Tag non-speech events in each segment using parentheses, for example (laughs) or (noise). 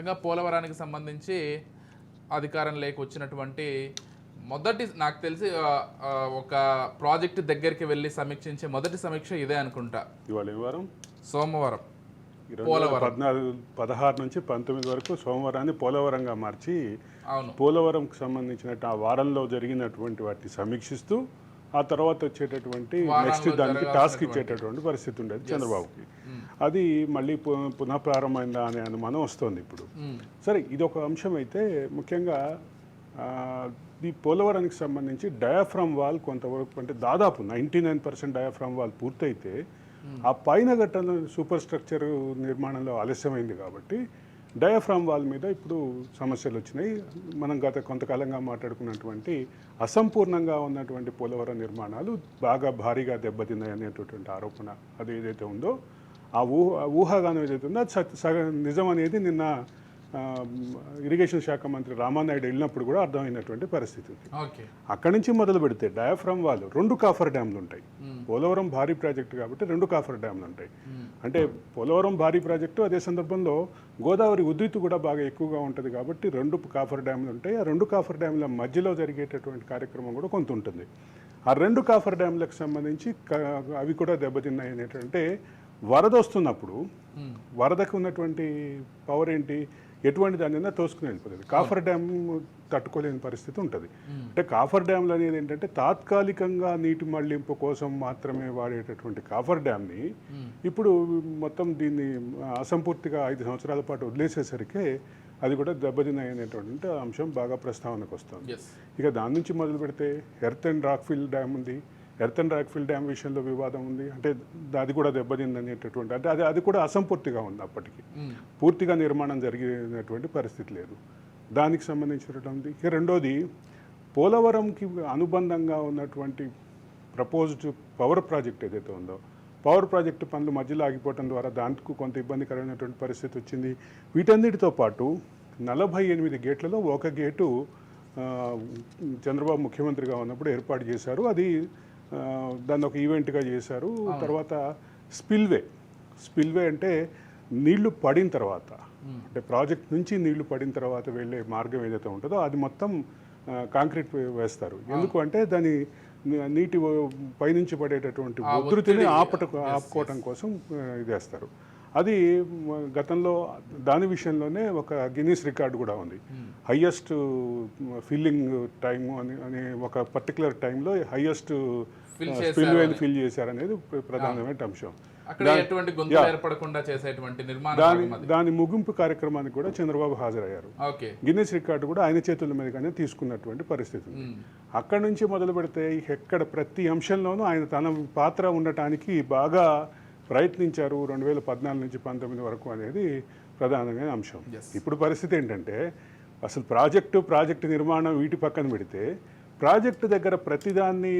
మొత్తంగా పోలవరానికి సంబంధించి అధికారం లేక వచ్చినటువంటి మొదటి నాకు తెలిసి ఒక ప్రాజెక్ట్ దగ్గరికి వెళ్ళి సమీక్షించే మొదటి సమీక్ష ఇదే అనుకుంటా. ఇవాళ వారం? సోమవారం. వేల పద్నాలుగు పదహారు నుంచి పంతొమ్మిది వరకు సోమవారాన్ని పోలవరంగా మార్చి పోలవరంకి సంబంధించిన ఆ వారంలో జరిగినటువంటి వాటిని సమీక్షిస్తూ ఆ తర్వాత వచ్చేటటువంటి నెక్స్ట్ దానికి టాస్క్ ఇచ్చేటటువంటి పరిస్థితి ఉండేది చంద్రబాబుకి. అది మళ్ళీ పునః ప్రారంభమైందా అనే అనుమానం వస్తుంది ఇప్పుడు. సరే ఇది ఒక అంశం అయితే ముఖ్యంగా ఈ పోలవరానికి సంబంధించి డయాఫ్రమ్ వాల్ కొంతవరకు అంటే దాదాపు ninety nine percent diaphragm wall పూర్తయితే ఆ పైన ఘట్టంలో సూపర్ స్ట్రక్చర్ నిర్మాణంలో ఆలస్యమైంది కాబట్టి డయాఫ్రామ్ వాల్ మీద ఇప్పుడు సమస్యలు వచ్చినాయి. మనం గత కొంతకాలంగా మాట్లాడుకున్నటువంటి అసంపూర్ణంగా ఉన్నటువంటి పోలవరం నిర్మాణాలు బాగా భారీగా దెబ్బతిన్నాయి అనేటటువంటి ఆరోపణ అది ఏదైతే ఉందో ఆ ఊహ ఊహాగానం ఏదైతే ఉందో అది సగం నిజం అనేది నిన్న ఇరిగేషన్ శాఖ మంత్రి రామానాయుడు వెళ్ళినప్పుడు కూడా అర్థమైనటువంటి పరిస్థితి ఉంది. ఓకే. అక్కడి నుంచి మొదలు పెడితే డయాఫ్రమ్ వాళ్ళు రెండు కాఫర్ డ్యామ్లు ఉంటాయి పోలవరం భారీ ప్రాజెక్టు కాబట్టి రెండు కాఫర్ డ్యామ్లు ఉంటాయి అంటే పోలవరం భారీ ప్రాజెక్టు అదే సందర్భంలో గోదావరి ఉధృతి కూడా బాగా ఎక్కువగా ఉంటుంది కాబట్టి రెండు కాఫర్ డ్యామ్లు ఉంటాయి ఆ రెండు కాఫర్ డ్యామ్ల మధ్యలో జరిగేటటువంటి కార్యక్రమం కూడా కొంత ఉంటుంది. ఆ రెండు కాఫర్ డ్యామ్లకు సంబంధించి అవి కూడా దెబ్బతిన్నాయి అనేటంటే వరద వస్తున్నప్పుడు వరదకు ఉన్నటువంటి పవర్ ఏంటి ఎటువంటి దానిన్నా తోసుకుని వెళ్ళిపోతుంది కాఫర్ డ్యామ్ తట్టుకోలేని పరిస్థితి ఉంటుంది. అంటే కాఫర్ డ్యామ్లు అనేది ఏంటంటే తాత్కాలికంగా నీటి మళ్ళింపు కోసం మాత్రమే వాడేటటువంటి కాఫర్ డ్యామ్ని ఇప్పుడు మొత్తం దీన్ని అసంపూర్తిగా ఐదు సంవత్సరాల పాటు వదిలేసేసరికి అది కూడా దెబ్బతిన్నాయనేటువంటి అంశం బాగా ప్రస్తావనకు వస్తుంది ఇక దాని నుంచి మొదలు పెడితే ఎర్త్ అండ్ రాక్ఫిల్ డ్యామ్ ఉంది. ఎర్త్ అండ్ రాక్ఫిల్ డ్యామ్ విషయంలో వివాదం ఉంది. అంటే అది కూడా దెబ్బతింది అనేటటువంటి అంటే అది అది కూడా అసంపూర్తిగా ఉంది అప్పటికి. పూర్తిగా నిర్మాణం జరిగినటువంటి పరిస్థితి లేదు. దానికి సంబంధించినటువంటి ఇక రెండోది పోలవరంకి అనుబంధంగా ఉన్నటువంటి ప్రపోజ్డ్ పవర్ ప్రాజెక్ట్ ఏదైతే ఉందో పవర్ ప్రాజెక్టు పనులు మధ్యలో ఆగిపోవడం ద్వారా దానికి కొంత ఇబ్బందికరమైనటువంటి పరిస్థితి వచ్చింది. వీటన్నిటితో పాటు నలభై ఎనిమిది గేట్లలో ఒక గేటు చంద్రబాబు ముఖ్యమంత్రిగా ఉన్నప్పుడు ఏర్పాటు చేశారు. అది దాన్ని ఒక ఈవెంట్గా చేశారు. తర్వాత స్పిల్వే. స్పిల్వే అంటే నీళ్ళు పడిన తర్వాత. అంటే ప్రాజెక్ట్ నుంచి నీళ్ళు పడిన తర్వాత వెళ్ళే మార్గం ఏదైతే ఉంటుందో అది మొత్తం కాంక్రీట్ వేస్తారు. ఎందుకు అంటే దాని నీటి పైనుంచి పడేటటువంటి ఉధృతిని ఆపట ఆపుకోవటం కోసం ఇది వేస్తారు అది గతంలో దాని విషయంలోనే ఒక గిన్నీస్ రికార్డు కూడా ఉంది. హయ్యెస్ట్ ఫిల్లింగ్ టైం అని అనే ఒక పర్టికులర్ టైంలో హయ్యెస్ట్ స్పిల్ వేని ఫిల్ చేశారనేది ప్ర- ప్రధానమైన అంశం. దాని ముగింపు కార్యక్రమానికి కూడా చంద్రబాబు హాజరయ్యారు. గిన్నెస్ రికార్డు కూడా ఆయన చేతుల మీదుగానే తీసుకున్నటువంటి పరిస్థితి ఉంది. అక్కడి నుంచి మొదలు పెడితే ఎక్కడ ప్రతి అంశంలోనూ ఆయన తన పాత్ర ఉండటానికి బాగా ప్రయత్నించారు రెండు వేల పద్నాలుగు నుంచి పంతొమ్మిది వరకు అనేది ప్రధానమైన అంశం. ఇప్పుడు పరిస్థితి ఏంటంటే అసలు ప్రాజెక్టు ప్రాజెక్టు నిర్మాణం వీటి పక్కన పెడితే ప్రాజెక్టు దగ్గర ప్రతిదాన్ని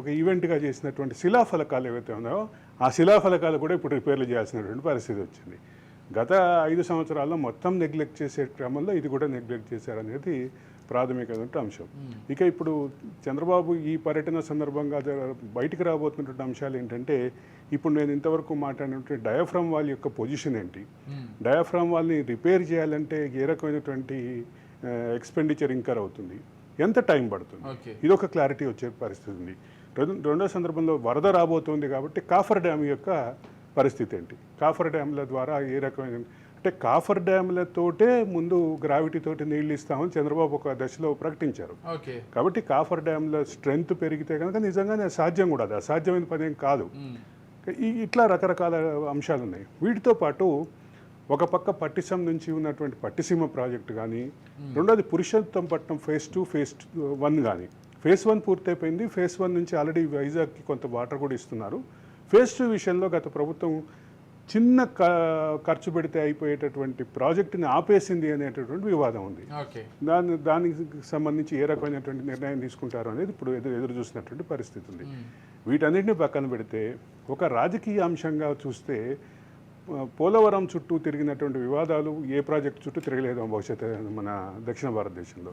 ఒక ఈవెంట్గా చేసినటువంటి శిలాఫలకాలు ఏవైతే ఉన్నాయో ఆ శిలాఫలకాలు కూడా ఇప్పుడు రిపేర్లు చేయాల్సినటువంటి పరిస్థితి వచ్చింది గత ఐదు సంవత్సరాల్లో మొత్తం నెగ్లెక్ట్ చేసే క్రమంలో ఇది కూడా నెగ్లెక్ట్ చేశారనేది ప్రాథమికమైన అంశం. ఇక ఇప్పుడు చంద్రబాబు ఈ పర్యటన సందర్భంగా బయటికి రాబోతున్నటువంటి అంశాలు ఏంటంటే ఇప్పుడు నేను ఇంతవరకు మాట్లాడినటువంటి డయాఫ్రమ్ వాల్ యొక్క పొజిషన్ ఏంటి? డయాఫ్రమ్ వాల్ని రిపేర్ చేయాలంటే ఏ రకమైనటువంటి ఎక్స్పెండిచర్ ఇంకర్ అవుతుంది? ఎంత టైం పడుతుంది? ఇది ఒక క్లారిటీ వచ్చే పరిస్థితి ఉంది. రెండు రెండో సందర్భంలో వరద రాబోతోంది కాబట్టి కాఫర్ డ్యామ్ యొక్క పరిస్థితి ఏంటి? కాఫర్ డ్యామ్ల ద్వారా ఏ రకమైన అంటే కాఫర్ డ్యామ్లతోటే ముందు గ్రావిటీ తోటి నీళ్ళు ఇస్తామని చంద్రబాబు ఒక దశలో ప్రకటించారు. కాబట్టి కాఫర్ డ్యామ్ల స్ట్రెంగ్త్ పెరిగితే కనుక నిజంగానే సాధ్యం కూడా అది. అసాధ్యమైన పని ఏం కాదు. ఈ ఇట్లా రకరకాల అంశాలు ఉన్నాయి. వీటితో పాటు ఒక పక్క పట్టిసీమ నుంచి ఉన్నటువంటి పట్టిసీమ ప్రాజెక్టు కానీ రెండోది Purushothapatnam phase two phase one కానీ ఫేజ్ వన్ పూర్తయిపోయింది. ఫేజ్ వన్ నుంచి ఆల్రెడీ వైజాగ్కి కొంత వాటర్ కూడా ఇస్తున్నారు. ఫేజ్ టూ విషయంలో గత ప్రభుత్వం చిన్న ఖర్చు పెడితే అయిపోయేటటువంటి ప్రాజెక్టుని ఆపేసింది అనేటటువంటి వివాదం ఉంది. దాని దానికి సంబంధించి ఏ రకమైనటువంటి నిర్ణయం తీసుకుంటారు అనేది ఇప్పుడు ఎదురు ఎదురు చూసినటువంటి పరిస్థితి ఉంది. వీటన్నిటిని పక్కన పెడితే ఒక రాజకీయ అంశంగా చూస్తే పోలవరం చుట్టూ తిరిగినటువంటి వివాదాలు ఏ ప్రాజెక్ట్ చుట్టూ తిరగలేదు భవిష్యత్ మన దక్షిణ భారతదేశంలో.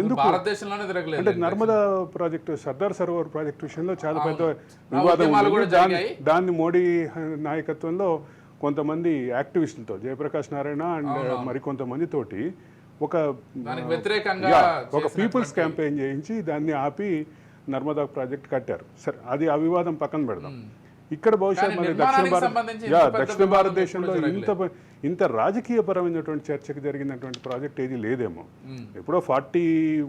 ఎందుకు? భారతదేశంలోనే తిరగలేదు అంటే నర్మదా ప్రాజెక్టు సర్దార్ సరోవర్ ప్రాజెక్టు విషయంలో చాలా పెద్ద వివాదం దాన్ని మోడీ నాయకత్వంలో కొంతమంది యాక్టివిస్టులతో జయప్రకాష్ నారాయణ అండ్ మరికొంతమంది తోటి ఒక వ్యతిరేకంగా ఒక పీపుల్స్ క్యాంపెయిన్ చేయించి దాన్ని ఆపి నర్మదా ప్రాజెక్ట్ కట్టారు. సరే అది ఆ వివాదం పక్కన పెడదాం. ఇక్కడ బహుశా మన దక్షిణ భారత యా దక్షిణ భారతదేశంలో ఇంత ఇంత రాజకీయపరమైనటువంటి చర్చకు జరిగినటువంటి ప్రాజెక్ట్ ఏది లేదేమో. ఎప్పుడో ఫార్టీ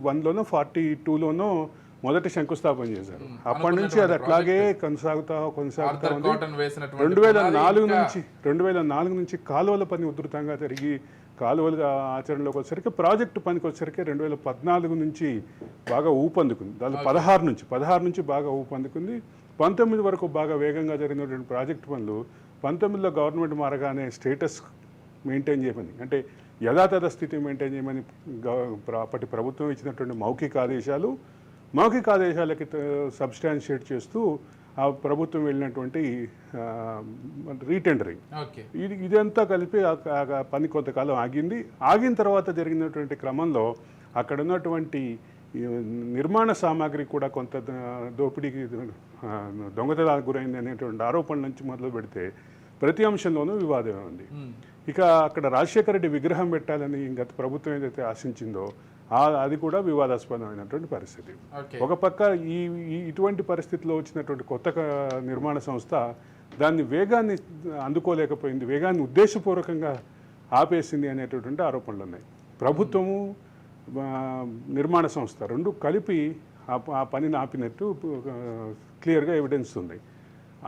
వన్లోనో ఫార్టీ టూలోనో మొదటి శంకుస్థాపన చేశారు. అప్పటి నుంచి అది అట్లాగే కొనసాగుతా కొనసాగుతా ఉంది. రెండు వేల నాలుగు నుంచి రెండు వేల నాలుగు నుంచి కాలువల పని ఉధృతంగా జరిగి కాలువలు ఆచరణలోకి వచ్చేసరికి ప్రాజెక్టు పనికి వచ్చేసరికి రెండు వేల పద్నాలుగు నుంచి బాగా ఊపందుకుంది. దాని పదహారు నుంచి పదహారు నుంచి బాగా ఊపందుకుంది. పంతొమ్మిది వరకు బాగా వేగంగా జరిగినటువంటి ప్రాజెక్టు పనులు పంతొమ్మిదిలో గవర్నమెంట్ మారగానే స్టేటస్ మెయింటైన్ చేయమని అంటే యథాతథ స్థితి మెయింటైన్ చేయమని అప్పటి ప్రభుత్వం ఇచ్చినటువంటి మౌఖిక ఆదేశాలు మౌఖిక ఆదేశాలకి సబ్స్టాన్షియేట్ చేస్తూ ఆ ప్రభుత్వం వెళ్ళినటువంటి రీటెండరింగ్. ఓకే. ఇది ఇదంతా కలిపి పని కొంతకాలం ఆగింది. ఆగిన తర్వాత జరిగినటువంటి క్రమంలో అక్కడ ఉన్నటువంటి నిర్మాణ సామాగ్రి కూడా కొంత దోపిడీకి దొంగతనాలకు గురైంది అనేటువంటి ఆరోపణల నుంచి మొదలు పెడితే ప్రతి అంశంలోనూ వివాదమే ఉంది. ఇక అక్కడ రాజశేఖర రెడ్డి విగ్రహం పెట్టాలని గత ప్రభుత్వం ఏదైతే ఆశించిందో ఆ అది కూడా వివాదాస్పదమైనటువంటి పరిస్థితి. ఒక పక్క ఈ ఇటువంటి పరిస్థితిలో వచ్చినటువంటి కొత్త నిర్మాణ సంస్థ దాన్ని వేగాన్ని అందుకోలేకపోయింది వేగాన్ని ఉద్దేశపూర్వకంగా ఆపేసింది అనేటటువంటి ఆరోపణలు ఉన్నాయి. ప్రభుత్వము నిర్మాణ సంస్థ రెండు కలిపి ఆ పనిని ఆపినట్టు క్లియర్గా ఎవిడెన్స్ ఉంది.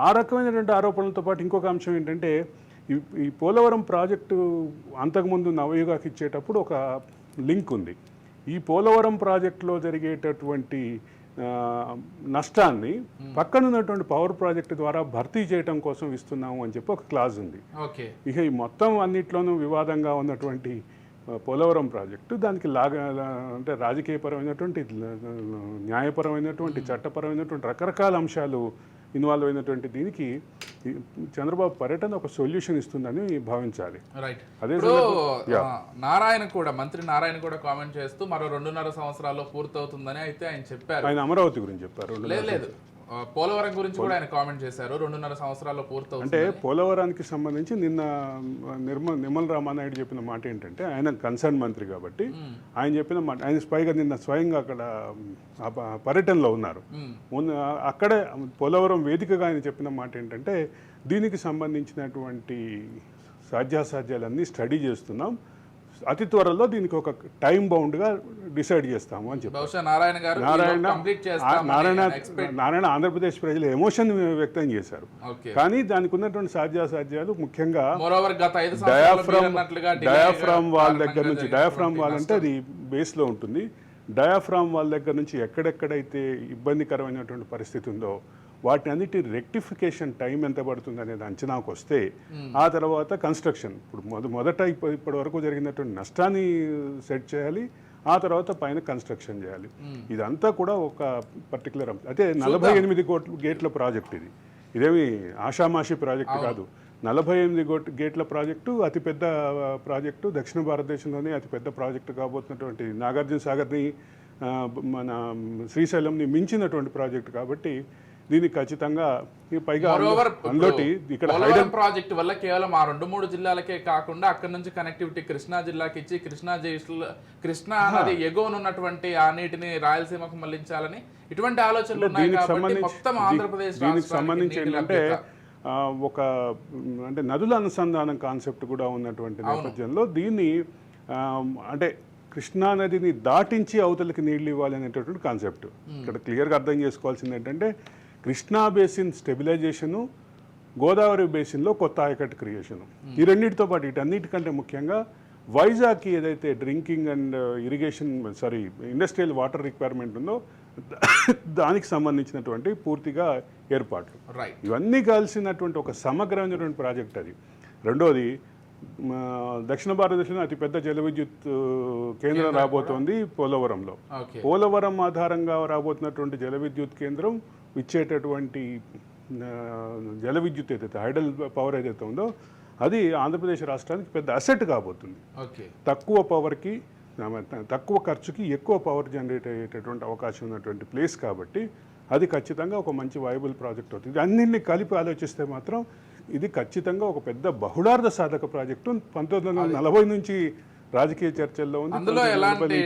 ఆ రకమైనటువంటి ఆరోపణలతో పాటు ఇంకొక అంశం ఏంటంటే ఈ పోలవరం ప్రాజెక్టు అంతకుముందు నవయుగాకి ఇచ్చేటప్పుడు ఒక లింక్ ఉంది. ఈ పోలవరం ప్రాజెక్టులో జరిగేటటువంటి నష్టాన్ని పక్కన ఉన్నటువంటి పవర్ ప్రాజెక్టు ద్వారా భర్తీ చేయడం కోసం ఇస్తున్నాము అని చెప్పి ఒక క్లాజ్ ఉంది. ఇక ఈ మొత్తం అన్నిట్లోనూ వివాదంగా ఉన్నటువంటి పోలవరం ప్రాజెక్టు దానికి లాగా అంటే రాజకీయపరమైనటువంటి న్యాయపరమైనటువంటి చట్టపరమైనటువంటి రకరకాల అంశాలు ఇన్వాల్వ్ అయినటువంటి దీనికి చంద్రబాబు పర్యటన ఒక సొల్యూషన్ ఇస్తుందని భావించాలి. రైట్. అదే నారాయణ కూడా మంత్రి నారాయణ కూడా కామెంట్ చేస్తూ మరో రెండున్నర సంవత్సరాల్లో పూర్తవుతుందని అయితే ఆయన చెప్పారు. ఆయన అమరావతి గురించి చెప్పారు లేదు పోలవరం గురించి కూడా ఆయన కామెంట్ చేశారు. రెండున్నర సంవత్సరాల్లో పూర్తవుతుంది అంటే పోలవరానికి సంబంధించి నిన్న నిర్మ నిమ్మల రామానాయుడు చెప్పిన మాట ఏంటంటే ఆయన కన్సర్న్ మంత్రి కాబట్టి ఆయన చెప్పిన మాట ఆయన స్వయంగా నిన్న స్వయంగా అక్కడ పర్యటనలో ఉన్నారు. అక్కడే పోలవరం వేదికగా ఆయన చెప్పిన మాట ఏంటంటే దీనికి సంబంధించినటువంటి సాధ్యాసాధ్యాలన్నీ స్టడీ చేస్తున్నాం. అతి త్వరలో దీనికి ఒక టైం బౌండ్గా డిసైడ్ చేస్తాము అని బహుశా నారాయణ గారు నారాయణ నారాయణ నారాయణ ఆంధ్రప్రదేశ్ ప్రజలు ఎమోషన్ వ్యక్తం చేశారు. కానీ దానికి ఉన్నటువంటి సాధ్యాసాధ్యాలు ముఖ్యంగా డయాఫ్రామ్ డయాఫ్రామ్ కారణంగా దగ్గర నుంచి డయాఫ్రామ్ వాల్ అంటే నష్టం. అది బేస్లో ఉంటుంది. డయాఫ్రామ్ వాల్ దగ్గర నుంచి ఎక్కడెక్కడైతే ఇబ్బందికరమైనటువంటి పరిస్థితి ఉందో వాటి అన్నిటి రెక్టిఫికేషన్ టైం ఎంత పడుతుంది అనేది అంచనాకు వస్తే ఆ తర్వాత కన్స్ట్రక్షన్. ఇప్పుడు మొద మొదట ఇప్ప- ఇప్పటి వరకు జరిగినటువంటి నష్టాన్ని సెట్ చేయాలి ఆ తర్వాత పైన కన్స్ట్రక్షన్ చేయాలి. ఇదంతా కూడా ఒక పర్టికులర్ అయితే నలభై ఎనిమిది కోట్ల గేట్ల ప్రాజెక్ట్ ఇది. ఇదేమి ఆషామాషి ప్రాజెక్ట్ కాదు. నలభై ఎనిమిది గోట్ గేట్ల ప్రాజెక్టు అతిపెద్ద ప్రాజెక్టు దక్షిణ భారతదేశంలోనే అతిపెద్ద ప్రాజెక్టు కాబోతున్నటువంటి నాగార్జున సాగర్ని మన శ్రీశైలంని మించినటువంటి ప్రాజెక్టు కాబట్టి దీనికి ఖచ్చితంగా ఈ పైగా అందులోటి ఇక్కడ ప్రాజెక్ట్ వల్ల కేవలం ఆ రెండు మూడు జిల్లాలకే కాకుండా అక్కడ నుంచి కనెక్టివిటీ కృష్ణా జిల్లాకి ఇచ్చి కృష్ణా జిల్లా కృష్ణా నది ఎగువన ఉన్నటువంటి ఆ నీటిని రాయలసీమకు మళ్ళించాలని ఇటువంటి ఆలోచనలు దీనికి సంబంధించి మొత్తం దీ- ఆంధ్రప్రదేశ్ దీనికి సంబంధించి ఏంటంటే ఒక అంటే నదుల అనుసంధానం కాన్సెప్ట్ కూడా ఉన్నటువంటి నేపథ్యంలో దీన్ని అంటే కృష్ణా నదిని దాటించి అవతలకి నీళ్ళు ఇవ్వాలి అనేటటువంటి కాన్సెప్ట్. ఇక్కడ క్లియర్గా అర్థం చేసుకోవాల్సింది ఏంటంటే కృష్ణా బేసిన్ స్టెబిలైజేషను గోదావరి బేసిన్లో కొత్త ఆయకట్టు క్రియేషను. ఈ రెండింటితో పాటు వీటన్నిటికంటే ముఖ్యంగా వైజాగ్కి ఏదైతే drinking and irrigation sorry industrial water requirement ఉందో దానికి సంబంధించినటువంటి పూర్తిగా ఏర్పాట్లు. రైట్ ఇవన్నీ కలిసినటువంటి ఒక సమగ్రమైనటువంటి ప్రాజెక్ట్ అది. రెండోది దక్షిణ భారతదేశంలో అతిపెద్ద జల విద్యుత్ కేంద్రం రాబోతోంది పోలవరంలో. పోలవరం ఆధారంగా రాబోతున్నటువంటి జల విద్యుత్ కేంద్రం ఇచ్చేటటువంటి జల విద్యుత్ ఏదైతే హైడల్ పవర్ ఏదైతే ఉందో అది ఆంధ్రప్రదేశ్ రాష్ట్రానికి పెద్ద అసెట్ కాబోతుంది. తక్కువ పవర్కి తక్కువ ఖర్చుకి ఎక్కువ పవర్ జనరేట్ అయ్యేటటువంటి అవకాశం ఉన్నటువంటి ప్లేస్ కాబట్టి అది ఖచ్చితంగా ఒక మంచి వైబుల్ ప్రాజెక్ట్ అవుతుంది. అన్నింటినీ కలిపి ఆలోచిస్తే మాత్రం ఇది ఖచ్చితంగా ఒక పెద్ద బహుళార్థ సాధక ప్రాజెక్టు పంతొమ్మిది వందల నలభై నుంచి రాజకీయ చర్చల్లో ఉంది అందులో ఎలాంటి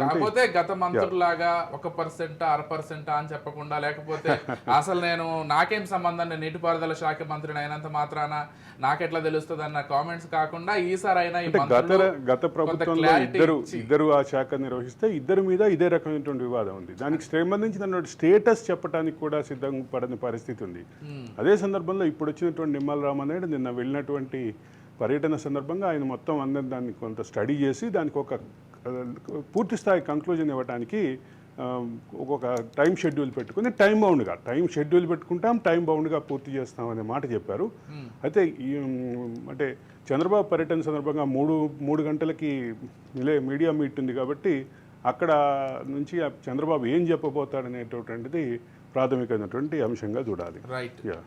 కాకపోతే గత మంత్రులాగా ఒక పర్సెంట్ అర పర్సెంట్ అని చెప్పకుండా లేకపోతే (laughs) అసలు నేను నాకేం సంబంధం నేను నీటిపారుదల శాఖ మంత్రిని అయినంత మాత్రాన నాకెట్లా తెలుస్తుంది అన్న కామెంట్స్ కాకుండా ఈసారి అయినా గత గత ప్రభుత్వంలో ఇద్దరు ఇద్దరు ఆ శాఖ నిర్వహిస్తే ఇద్దరి మీద ఇదే రకమైనటువంటి వివాదం ఉంది. దానికి సంబంధించిన స్టేటస్ చెప్పడానికి కూడా సిద్ధం పడని పరిస్థితి ఉంది. అదే సందర్భంలో ఇప్పుడు వచ్చినటువంటి నిమ్మల రామనాయుడు నిన్న వెళ్ళినటువంటి పర్యటన సందర్భంగా ఆయన మొత్తం అందరి దాన్ని కొంత స్టడీ చేసి దానికి ఒక పూర్తి స్థాయి కంక్లూజన్ ఇవ్వడానికి ఒక్కొక్క టైం షెడ్యూల్ పెట్టుకుని టైం బౌండ్గా టైం షెడ్యూల్ పెట్టుకుంటాం టైం బౌండ్గా పూర్తి చేస్తాం అనే మాట చెప్పారు. అయితే ఈ ఉమ్, అంటే చంద్రబాబు పర్యటన సందర్భంగా మూడు మూడు గంటలకి మిలే మీడియా మీట్ ఉంది కాబట్టి అక్కడ నుంచి చంద్రబాబు ఏం చెప్పబోతాడనేటటువంటిది ప్రాథమికమైనటువంటి అంశంగా చూడాలి. Right yeah